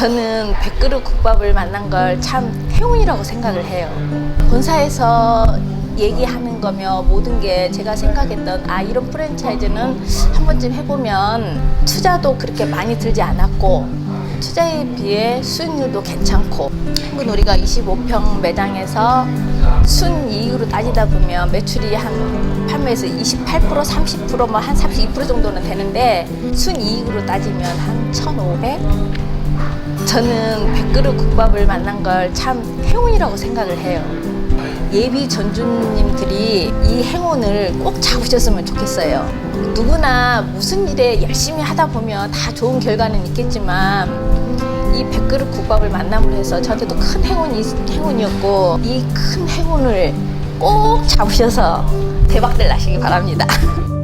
저는 백그릇 국밥을 만난 걸 참 행운이라고 생각을 해요. 본사에서 얘기하는 거며 모든 게 제가 생각했던 아 이런 프랜차이즈는 한 번쯤 해보면 투자도 그렇게 많이 들지 않았고 투자에 비해 수익률도 괜찮고 한국 우리가 25평 매장에서 순이익으로 따지다 보면 매출이 한 판매에서 28% 30%뭐 한32% 정도는 되는데 순이익으로 따지면 한 1,500? 저는 백그릇 국밥을 만난 걸 참 행운이라고 생각을 해요. 예비 전주님들이 이 행운을 꼭 잡으셨으면 좋겠어요. 누구나 무슨 일에 열심히 하다 보면 다 좋은 결과는 있겠지만 이 백그릇 국밥을 만남으로 해서 저한테도 큰 행운이 행운이었고 이 큰 행운을 꼭 잡으셔서 대박들 나시기 바랍니다.